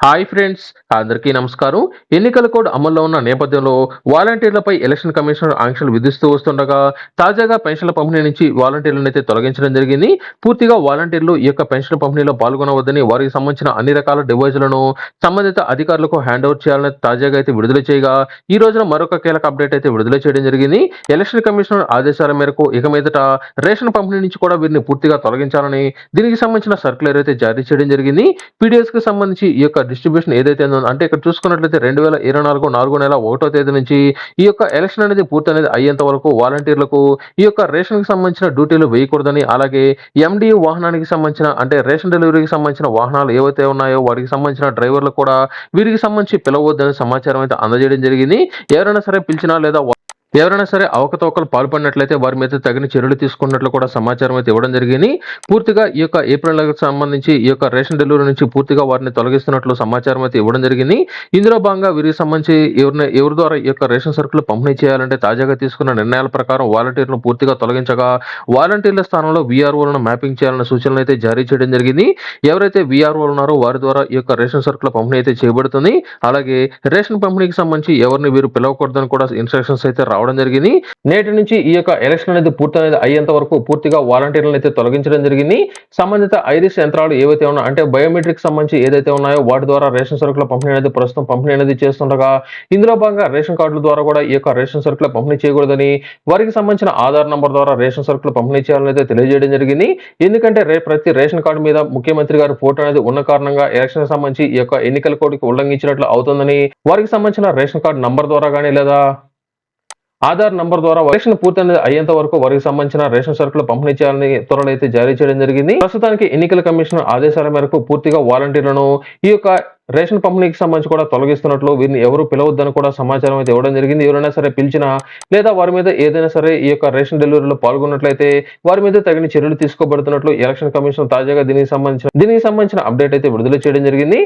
Hi friends అందరికీ నమస్కారం. ఎన్నికల కోడ్ అమల్లో ఉన్న నేపథ్యంలో వాలంటీర్లపై ఎలక్షన్ కమిషనర్ ఆంక్షలు విధిస్తూ వస్తుండగా తాజాగా పెన్షన్ల పంపిణీ నుంచి వాలంటీర్లను అయితే తొలగించడం జరిగింది. పూర్తిగా వాలంటీర్లు ఈ యొక్క పెన్షన్ పంపిణీలో పాల్గొనవద్దని వారికి సంబంధించిన అన్ని రకాల డివైజులను సంబంధిత అధికారులకు హ్యాండ్ ఓవర్ చేయాలని తాజాగా అయితే విడుదల చేయగా ఈ రోజున మరొక కీలక అప్డేట్ అయితే విడుదల చేయడం జరిగింది. ఎలక్షన్ కమిషనర్ ఆదేశాల మేరకు ఇక మీదట రేషన్ పంపిణీ నుంచి కూడా వీరిని పూర్తిగా తొలగించాలని దీనికి సంబంధించిన సర్క్యులర్ అయితే జారీ చేయడం జరిగింది. పీడిఎస్కి సంబంధించి ఈ యొక్క డిస్ట్రిబ్యూషన్ ఏదైతే ఉందో అంటే ఇక్కడ చూసుకున్నట్లయితే రెండు వేల ఇరవై నాలుగు నాలుగో నెల ఒకటో తేదీ నుంచి ఈ యొక్క ఎలక్షన్ అనేది పూర్తి అనేది అయ్యేంత వరకు వాలంటీర్లకు ఈ యొక్క రేషన్కి సంబంధించిన డ్యూటీలు వేయకూడదని అలాగే ఎండి వాహనానికి సంబంధించిన అంటే రేషన్ డెలివరీకి సంబంధించిన వాహనాలు ఏవైతే ఉన్నాయో వాటికి సంబంధించిన డ్రైవర్లు కూడా వీరికి సంబంధించి పిలవద్దని సమాచారం అయితే అందజేయడం జరిగింది. ఎవరైనా సరే పిలిచినా లేదా ఎవరైనా సరే అవకతవకలు పాల్పడినట్లయితే వారి మీద తగిన చర్యలు తీసుకున్నట్లు కూడా సమాచారం అయితే ఇవ్వడం జరిగింది. పూర్తిగా ఈ యొక్క ఏప్రిల్ సంబంధించి ఈ యొక్క రేషన్ డెలివరీ నుంచి పూర్తిగా వారిని తొలగిస్తున్నట్లు సమాచారం అయితే ఇవ్వడం జరిగింది. ఇందులో భాగంగా వీరికి సంబంధించి ఎవరిని ఎవరి ద్వారా ఈ యొక్క రేషన్ సరుకులు పంపిణీ చేయాలంటే తాజాగా తీసుకున్న నిర్ణయాల ప్రకారం వాలంటీర్లను పూర్తిగా తొలగించగా వాలంటీర్ల స్థానంలో వీఆర్ఓలను మ్యాపింగ్ చేయాలన్న సూచనలు అయితే జారీ చేయడం జరిగింది. ఎవరైతే వీఆర్ఓలు ఉన్నారో వారి ద్వారా ఈ యొక్క రేషన్ సరుకుల పంపిణీ అయితే చేయబడుతుంది అలాగే రేషన్ పంపిణీకి సంబంధించి ఎవరిని వీరు పిలవకూడదని కూడా ఇన్స్ట్రక్షన్స్ అయితే రావడం జరిగింది. నేటి నుంచి ఈ యొక్క ఎలక్షన్ అనేది పూర్తి అనేది అయ్యేంత వరకు పూర్తిగా వాలంటీర్లను అయితే తొలగించడం జరిగింది. సంబంధిత ఐరిస్ యంత్రాలు ఏవైతే ఉన్నాయో అంటే బయోమెట్రిక్ సంబంధించి ఏదైతే ఉన్నాయో వాటి ద్వారా రేషన్ సరుకుల పంపిణీ అనేది ప్రస్తుతం పంపిణీ అనేది చేస్తుండగా ఇందులో భాగంగా రేషన్ కార్డుల ద్వారా కూడా ఈ యొక్క రేషన్ సరుకుల పంపిణీ చేయకూడదని వారికి సంబంధించిన ఆధార్ నంబర్ ద్వారా రేషన్ సరుకులు పంపిణీ చేయాలని అయితే తెలియజేయడం జరిగింది. ఎందుకంటే రేపు ప్రతి రేషన్ కార్డు మీద ముఖ్యమంత్రి గారి ఫోటో అనేది ఉన్న కారణంగా ఎలక్షన్ సంబంధించి ఈ యొక్క ఎన్నికల కోడ్కి ఉల్లంఘించినట్లు అవుతుందని వారికి సంబంధించిన రేషన్ కార్డు నంబర్ ద్వారా కానీ లేదా ఆధార్ నంబర్ ద్వారా ఎలక్షన్ పూర్తి అయ్యేంత వరకు వారికి సంబంధించిన రేషన్ సరుకులు పంపిణీ చేయాలని త్వరలో అయితే జారీ చేయడం జరిగింది. ప్రస్తుతానికి ఎన్నికల కమిషన్ ఆదేశాల మేరకు పూర్తిగా వాలంటీర్లను ఈ యొక్క రేషన్ పంపిణీకి సంబంధించి కూడా తొలగిస్తున్నట్లు వీరిని ఎవరు పిలవద్దని కూడా సమాచారం అయితే ఇవ్వడం జరిగింది. ఎవరైనా సరే పిలిచినా లేదా వారి మీద ఏదైనా సరే ఈ యొక్క రేషన్ డెలివరీలో పాల్గొన్నట్లయితే వారి మీద తగిన చర్యలు తీసుకోబడుతున్నట్లు ఎలక్షన్ కమిషన్ తాజాగా దీనికి సంబంధించిన దీనికి సంబంధించిన అప్డేట్ అయితే విడుదల చేయడం జరిగింది.